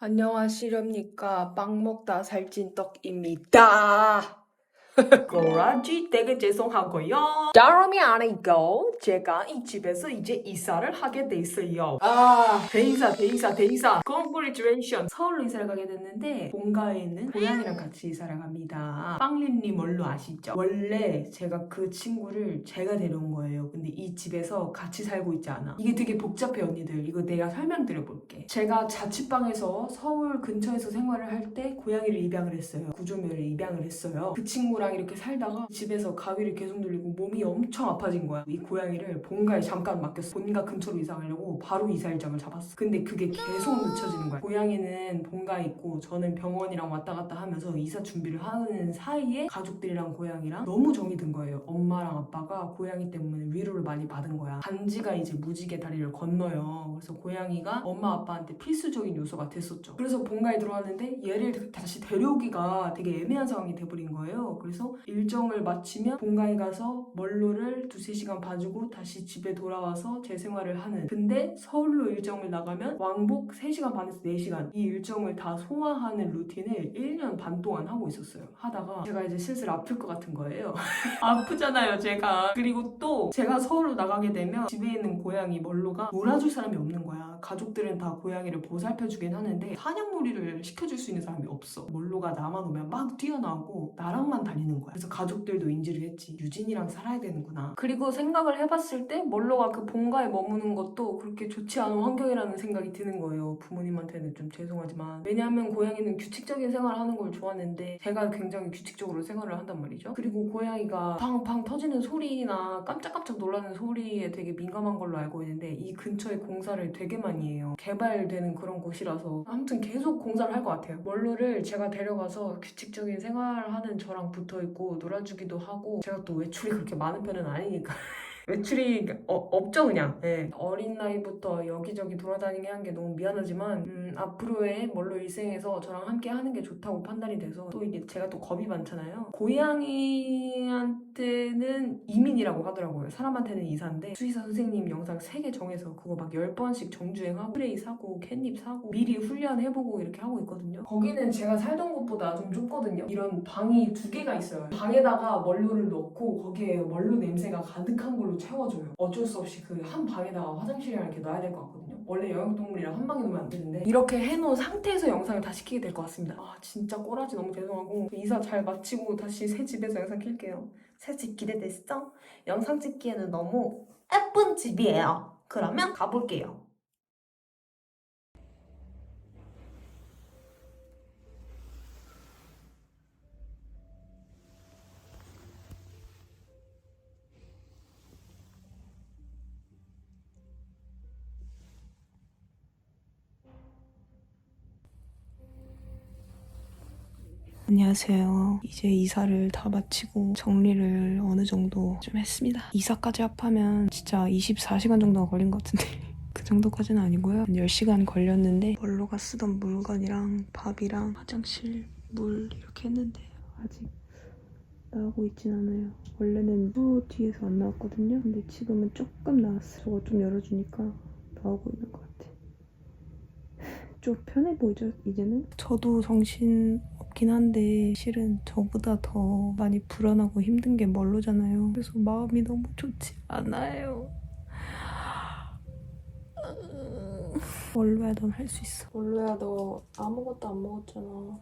안녕하시렵니까. 빵 먹다 살찐 떡입니다. 꼬라지 되게 죄송하고요. 다름이 아니고 제가 이 집에서 이제 이사를 하게 됐어요. 아 대이사 대이사 대이사 Congratulation 서울로 이사를 가게 됐는데 본가에 있는 고양이랑 같이 이사를 갑니다. 빵린님 뭘로 아시죠? 원래 제가 그 친구를 제가 데려온 거예요. 근데 이 집에서 같이 살고 있지 않아. 이게 되게 복잡해 언니들. 이거 내가 설명드려 볼게. 제가 자취방에서 서울 근처에서 생활을 할 때 고양이를 입양을 했어요. 구조묘를 입양을 했어요. 그 친구랑 이렇게 살다가 집에서 가위를 계속 눌리고 몸이 엄청 아파진 거야. 이 고양이를 본가에 잠깐 맡겼어. 본가 근처로 이사가려고 바로 이사 일정을 잡았어. 근데 그게 계속 늦춰지는 거야. 고양이는 본가에 있고 저는 병원이랑 왔다 갔다 하면서 이사 준비를 하는 사이에 가족들이랑 고양이랑 너무 정이 든 거예요. 엄마랑 아빠가 고양이 때문에 위로를 많이 받은 거야. 단지가 이제 무지개 다리를 건너요. 그래서 고양이가 엄마 아빠한테 필수적인 요소가 됐었죠. 그래서 본가에 들어왔는데 얘를 다시 데려오기가 되게 애매한 상황이 돼버린 거예요. 그래서 일정을 마치면 본가에 가서 멀로를 두세 시간 봐주고 다시 집에 돌아와서 제 생활을 하는. 근데 서울로 일정을 나가면 왕복 3시간 반에서 4시간 이 일정을 다 소화하는 루틴을 1년 반 동안 하고 있었어요. 하다가 제가 이제 슬슬 아플 것 같은 거예요. 아프잖아요, 제가. 그리고 또 제가 서울로 나가게 되면 집에 있는 고양이 멀로가 놀아줄 사람이 없는 거야. 가족들은 다 고양이를 보살펴주긴 하는데 사냥놀이를 시켜줄 수 있는 사람이 없어. 멀로가 나만 오면 막 뛰어나오고 나랑만 다니는 거야. 그래서 가족들도 인지를 했지. 유진이랑 살아야 되는구나. 그리고 생각을 해봤을 때 멀로가 그 본가에 머무는 것도 그렇게 좋지 않은 환경이라는 생각이 드는 거예요. 부모님한테는 좀 죄송하지만. 왜냐하면 고양이는 규칙적인 생활을 하는 걸 좋아하는데 제가 굉장히 규칙적으로 생활을 한단 말이죠. 그리고 고양이가 팡팡 터지는 소리나 깜짝깜짝 놀라는 소리에 되게 민감한 걸로 알고 있는데 이 근처에 공사를 되게 많이 해요. 개발되는 그런 곳이라서 아무튼 계속 공사를 할 것 같아요. 멀로를 제가 데려가서 규칙적인 생활을 하는 저랑 붙어 있고 놀아주기도 하고 제가 또 외출이 그렇게 많은 편은 아니니까. 외출이 어, 없죠 그냥. 네. 어린 나이부터 여기저기 돌아다니게 한 게 너무 미안하지만 음, 앞으로의 멀로 일생에서 저랑 함께 하는 게 좋다고 판단이 돼서 또 이게 제가 또 겁이 많잖아요. 고양이한테는 이민이라고 하더라고요. 사람한테는 이사인데 수의사 선생님 영상 3개 정해서 그거 막 10번씩 정주행하고 스프레이 사고 캣닙 사고 미리 훈련해보고 이렇게 하고 있거든요. 거기는 제가 살던 곳보다 좀 좁거든요. 이런 방이 두 개가 있어요. 방에다가 멀로를 넣고 거기에 멀로 냄새가 가득한 걸로 채워줘요. 어쩔 수 없이 그 한 방에다가 화장실이랑 이렇게 놔야 될 것 같거든요. 원래 영역동물이랑 한 방에 놓으면 안 되는데 이렇게 해놓은 상태에서 영상을 다 시 키게 될 것 같습니다. 아 진짜 꼬라지 너무 죄송하고 이사 잘 마치고 다시 새 집에서 영상 킬게요. 새 집 기대되시죠? 영상 찍기에는 너무 예쁜 집이에요. 그러면 가볼게요. 안녕하세요. 이제 이사를 다 마치고 정리를 어느 정도 좀 했습니다. 이사까지 합하면 진짜 24시간 정도가 걸린 것 같은데. 그 정도까지는 아니고요. 한 10시간 걸렸는데 멀로가 쓰던 물건이랑 밥이랑 화장실, 물 이렇게 했는데 아직 나오고 있진 않아요. 원래는 수 뒤에서 안 나왔거든요. 근데 지금은 조금 나왔어요. 저거 좀 열어주니까 나오고 있는 것 같아. 좀 편해 보이죠, 이제는? 저도 정신 없긴 한데 실은 저보다 더 많이 불안하고 힘든 게 멀로잖아요. 그래서 마음이 너무 좋지 않아요. 멀로야 넌 할 수 있어. 멀로야 너 아무것도 안 먹었잖아.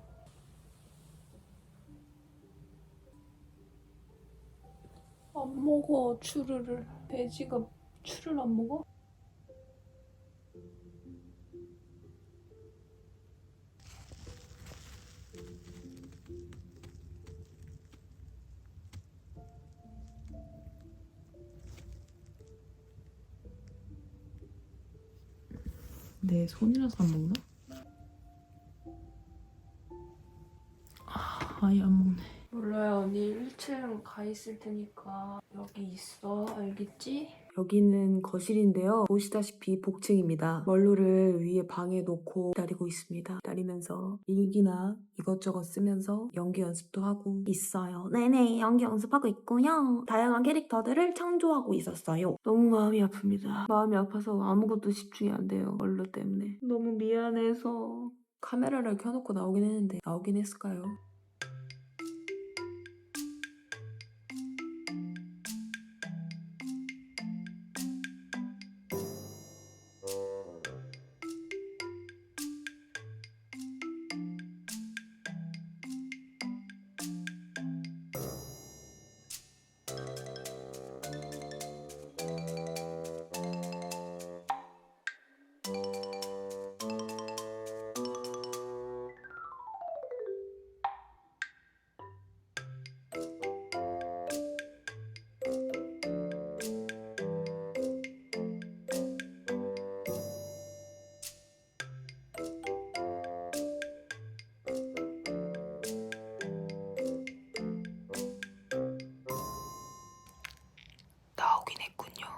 안 먹어 추르를. 돼지가 추를 안 먹어? 내 손이라서 안 먹나? 아, 아예 안 먹네. 몰라요. 언니 1층 가 있을 테니까 여기 있어. 알겠지? 여기는 거실인데요. 보시다시피 복층입니다. 멀로를 위에 방에 놓고 기다리고 있습니다. 기다리면서 일기나 이것저것 쓰면서 연기 연습도 하고 있어요. 네네, 연기 연습하고 있고요. 다양한 캐릭터들을 창조하고 있었어요. 너무 마음이 아픕니다. 마음이 아파서 아무것도 집중이 안 돼요. 멀로 때문에. 너무 미안해서 카메라를 켜놓고 나오긴 했는데 나오긴 했을까요?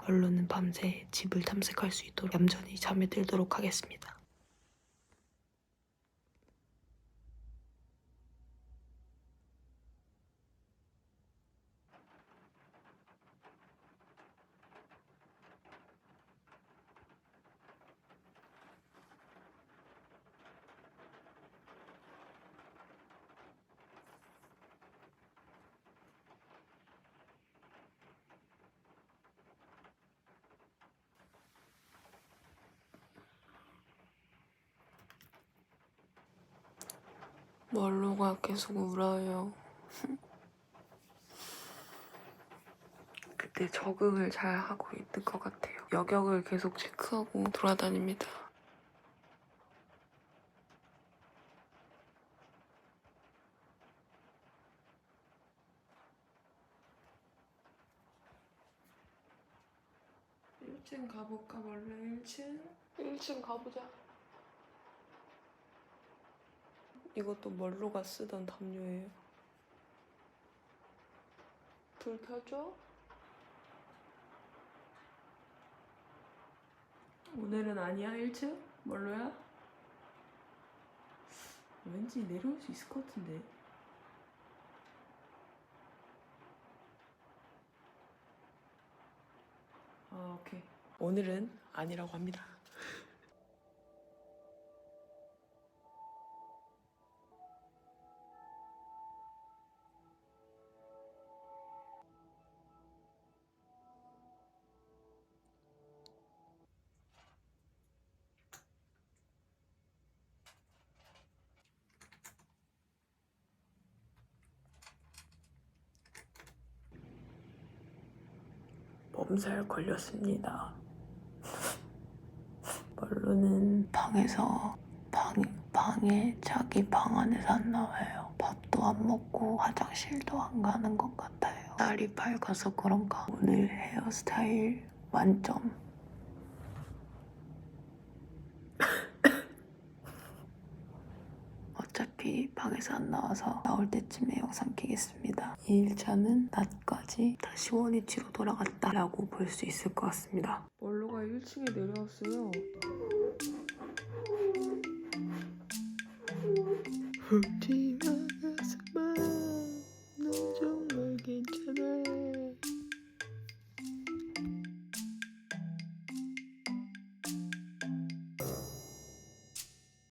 얼른은 밤새 집을 탐색할 수 있도록 얌전히 잠에 들도록 하겠습니다. 멀로가 계속 울어요. 그때 적응을 잘 하고 있는 것 같아요. 여격을 계속 체크하고 돌아다닙니다. 일층 가볼까 원래 1층? 1층 가보자. 이것도 멀로가 쓰던 담요예요. 불 켜줘? 오늘은 아니야 1층? 멀로야? 왠지 내려올 수 있을 것 같은데. 아 오케이. 오늘은 아니라고 합니다. 몸살 걸렸습니다. 멀로는 방에서 방, 방에 자기 방 안에서 안 나와요. 밥도 안 먹고 화장실도 안 가는 것 같아요. 날이 밝아서 그런가 오늘 헤어스타일 만점. 어차피 방에서 안 나와서 나올 때쯤에 영상 키겠습니다. 이 1차는 낮까지 다시 원위치로 돌아갔다라고 볼 수 있을 것 같습니다. 멀로가 1층에 내려왔어요. 어디